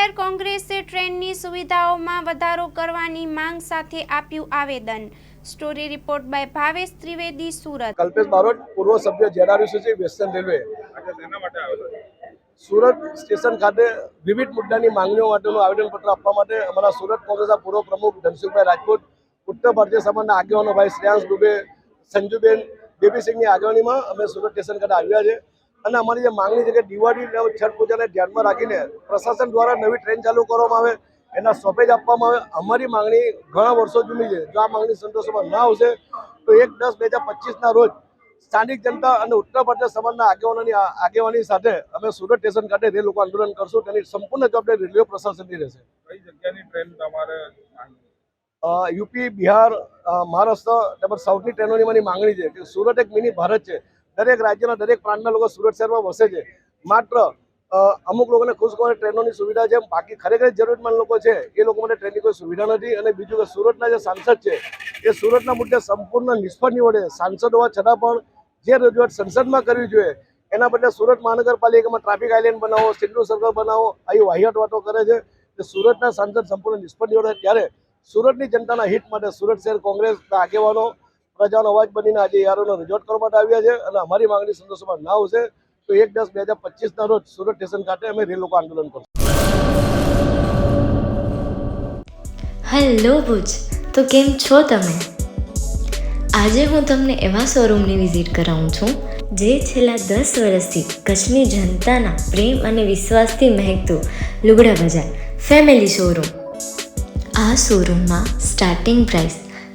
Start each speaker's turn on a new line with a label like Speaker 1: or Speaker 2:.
Speaker 1: શહેર કોંગ્રેસે ટ્રેનની સુવિધાઓમાં વધારો કરવાની માંગ સાથે આપ્યું આવેદન. Story report by Bhavesh Trivedi, Surat.
Speaker 2: Kalpesh Barot, પૂર્વ સભ્ય JRUCC western railway. Surat station ખાતે વિવિધ મુદ્દાની માંગણીઓ માટેનું આવેદનપત્ર આપવા માટે અમારા સુરત કોંગ્રેસના પૂર્વ પ્રમુખ ધનસુખભાઈ રાજપૂત, ઉત્તર ભારતીય સમાજના આગેવાનો ભાઈ શ્રેયાંશ દુબે, સંજુબેન બેબીસિંહની આગેવાનીમાં અમે સુરત સ્ટેશન ખાતે આવ્યા છે. અને અમારી જે માંગણી છે કે દિવાળી છઠ પૂજાને ધ્યાનમાં રાખીને પ્રશાસન દ્વારા નવી ટ્રેન ચાલુ કરવામાં આવે એના સોપેજ આપવામાં આવે અમારી માંગણી ઘણા વર્ષો જૂની છે. જો આ માંગણી સંતોષમાં ના આવશે તો એક દસ બે હજાર પચીસના રોજ સ્થાનિક જનતા અને ઉત્તર પ્રદેશ સમાજના આગેવાનોની આગેવાની સાથે અમે સુરત સ્ટેશન ખાતે રેલ લોકો આંદોલન કરશું. તેની સંપૂર્ણ જવાબદારી રેલવે પ્રશાસનની રહેશે.
Speaker 3: કઈ જગ્યાની ટ્રેન તમારે
Speaker 2: અ, યુપી બિહાર મહારાષ્ટ્ર તેમજ સાઉથની ટ્રેનોની મારી માંગણી છે કે સુરત એક મિની ભારત છે. દરેક રાજ્યના દરેક પ્રાંતના લોકો સુરત શહેરમાં વસે છે. માત્ર અમુક લોકોને ખુશ કરવાની ટ્રેનોની સુવિધા છે, બાકી ખરેખર જરૂરતમંદ લોકો છે, એ લોકો માટે ટ્રેનની કોઈ સુવિધા નથી. અને બીજું કે સુરતના જે સાંસદ છે, એ સુરતના મુદ્દે સંપૂર્ણ નિષ્ફળ નીવડે. સાંસદ હોવા છતાં પણ જે રજૂઆત સંસદમાં કરવી જોઈએ, એના બદલે સુરત મહાનગરપાલિકામાં ટ્રાફિક આઇલેન્ડ બનાવો, સિગ્નલ સર્કલ બનાવો, આવી વાહિયાત વાતો કરે છે. કે સુરતના સાંસદ સંપૂર્ણ નિષ્ફળ નીવડે. ત્યારે સુરતની જનતાના હિત માટે સુરત શહેર કોંગ્રેસના આગેવાનો પ્રજાનો અવાજ બનીને આજે યારોનો રજૂઆત કરવા માટે આવ્યા છે અને અમારી માંગણી સંતોષમાં ના આવશે તો એક દસ બે હજાર પચીસના રોજ સુરત સ્ટેશન ખાતે અમે રેલ લોકો આંદોલન કરશું.
Speaker 4: હેલો ભુજ, તો કેમ છો તમે? આજે હું તમને એવા શોરૂમની વિઝિટ કરાવું છું જે છેલ્લા દસ વર્ષથી કચ્છની જનતાના પ્રેમ અને વિશ્વાસથી મહેકતું લુગડા બજાર ફેમિલી શોરૂમ આ શોરૂમમાં સ્ટાર્ટિંગ પ્રાઇસ